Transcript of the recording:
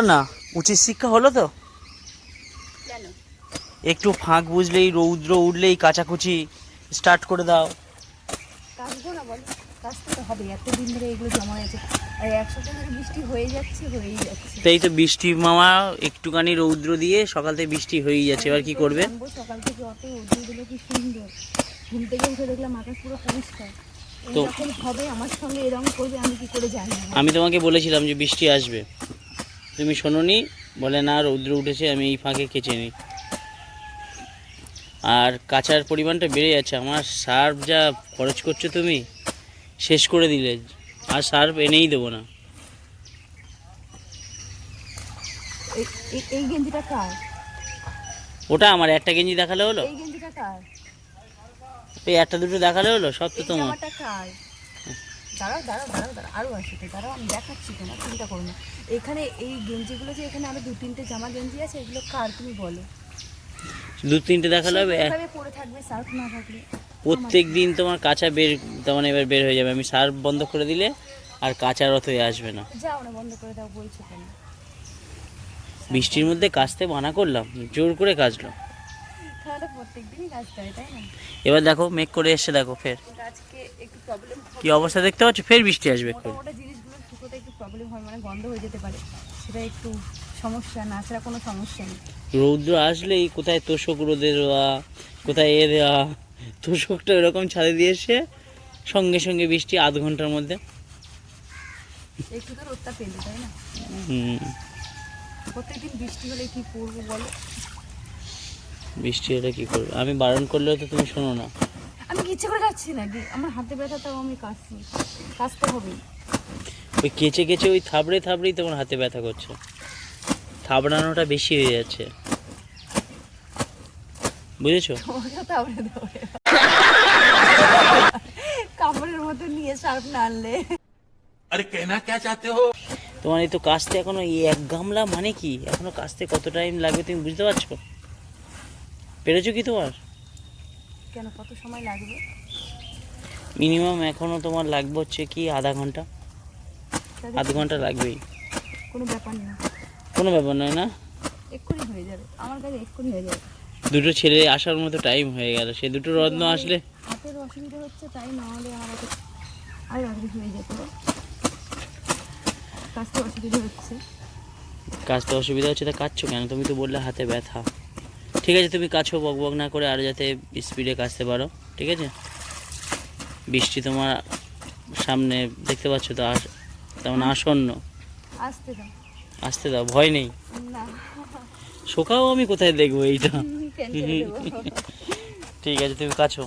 না উচিত শিক্ষা হলো তো। একটু ফাঁক বুঝলেই রৌদ্র উঠলেই কাচাকুচি স্টার্ট করে দাও। কাচবো না বলো? কাচতে তো হবে এতদিন ধরে এগুলো জমা হয়েছে। আর এক সপ্তাহ ধরে বৃষ্টি হয়ে যাচ্ছে হয়েই যাচ্ছে। তাই তো বৃষ্টি মামা একটুখানি রৌদ্র দিয়ে সকাল থেকে বৃষ্টি হয়েই যাচ্ছে এবার কি করবে? সকাল থেকে অত রোদ্দুর দিল কি সুন্দর? ঘুম থেকে উঠে দেখলাম আকাশ পুরো পরিষ্কার। তো- হবে আমার সঙ্গে এরকম করবে আমি কি করে জানি? আমি তোমাকে বলেছিলাম যে বৃষ্টি আসবে। তুমি শোনোনি? বলে না রৌদ্র উঠেছে আমি এই ফাঁকে কেচে নিই। আর কাঁচার পরিমাণটা বেড়ে যাচ্ছে। আমার সার্ফ যা খরচ করছ তুমি শেষ করে দিলে। আর সার্ফ এনেই দেবো না। এই- এই- এই গেঞ্জিটা কার? ওটা আমার একটা গেঞ্জি দেখালে হলো? এই গেঞ্জিটা কার? এই একটা দুটো দেখালে হলো? সব তো তোমার। কার? দাঁড়াও দাঁড়াও দাঁড়াও দাঁড়াও আরও আসে তো দাঁড়াও আমি দেখাচ্ছি তোমার চিন্তা করো না। এখানে এই গেঞ্জিগুলো যে এখানে আরও দু তিনটে জামা গেঞ্জি আছে এগুলো কার তুমি বলো? দু তিনটে দেখালে হবে? পরে থাকবে সার্ফ না থাকলে? প্রত্যেক দিন তোমার কাঁচা বের তেমন এবার বের হয়ে যাবে। আমি সার্ফ বন্ধ করে দিলে আর কাঁচা রথ হয়ে আসবে না। যাও না বন্ধ করে দাও বলছো কেন? বৃষ্টির মধ্যে কাচতে মানা করলাম জোর করে কাচলো। তাই না? এবার দেখো মেঘ করে এসে দেখো ফের। আজকে একটু প্রবলেম কি অবস্থা দেখতে পাচ্ছ? ফের বৃষ্টি আসবে একটু মোটা জিনিসগুলো শুকোতে একটু প্রবলেম হয় মানে গন্ধ হয়ে যেতে পারে। সেটা একটু সমস্যা না ছাড়া কোনো সমস্যা নেই। রৌদ্র আসলেই কোথায় তোষক রোদে দেওয়া কোথায় এ দেওয়া তোষকটা এরকম ছাদে দিয়ে এসে সঙ্গে সঙ্গে বৃষ্টি আধ ঘণ্টার মধ্যে। একটু তো রোদটা পেলে তাই না? হুম, প্রত্যেকদিন বৃষ্টি হলে কি করব বলো? বৃষ্টি হলে কি করবে? আমি বারণ করলেও তো তুমি শোনো না। আমি কিছু করে কাচ্ছি না আমার হাতে ব্যথা তাও আমি কাচ্ছি কাচতে হবে। ওই কেচে কেচে ওই থাবড়ে থাবড়েই তোমার হাতে ব্যথা করছে। থাবড়ানোটা বেশি হয়ে যাচ্ছে। বুঝেছ? কাপড়ের মতো নিয়ে সার্ফ না আনলে। আরে কেনা কে চাতে হো? তোমার এই তো কাস্তে এখনও এক গামলা মানে কি? এখনও কাস্তে কত টাইম লাগবে তুমি বুঝতে পারছ? পেরেছ কি তোমার? কেন কত সময় লাগবে? মিনিমাম এখনও তোমার লাগবে হচ্ছে কি আধা ঘণ্টা? আধ ঘণ্টা লাগবেই। কোনো ব্যাপার না কোনো ব্যাপার নয় না? এক্ষুনি হয়ে যাবে। আমার কাছে এক্ষুনি হয়ে যাবে। দুটো ছেলে আসার মতো টাইম হয়ে গেল। সে দুটো রত্ন আসলে হাতের অসুবিধা হচ্ছে তাই না? হলে আমার আর রাত্রি হয়ে যেত। কাজতে অসুবিধা হচ্ছে। কাচতে অসুবিধা হচ্ছে তা কাটছো কেন? তুমি তো বললে হাতে ব্যথা। ঠিক আছে তুমি কাছো বক বক না করে আরও যাতে স্পিডে কাচতে পারো ঠিক আছে? বৃষ্টি তোমার সামনে দেখতে পাচ্ছ তো আস তেমন আসন্ন। আসতে দাও। আসতে দাও ভয় নেই। শোকাও আমি কোথায় দেখব এইটা? ঠিক আছে তুমি কাছো।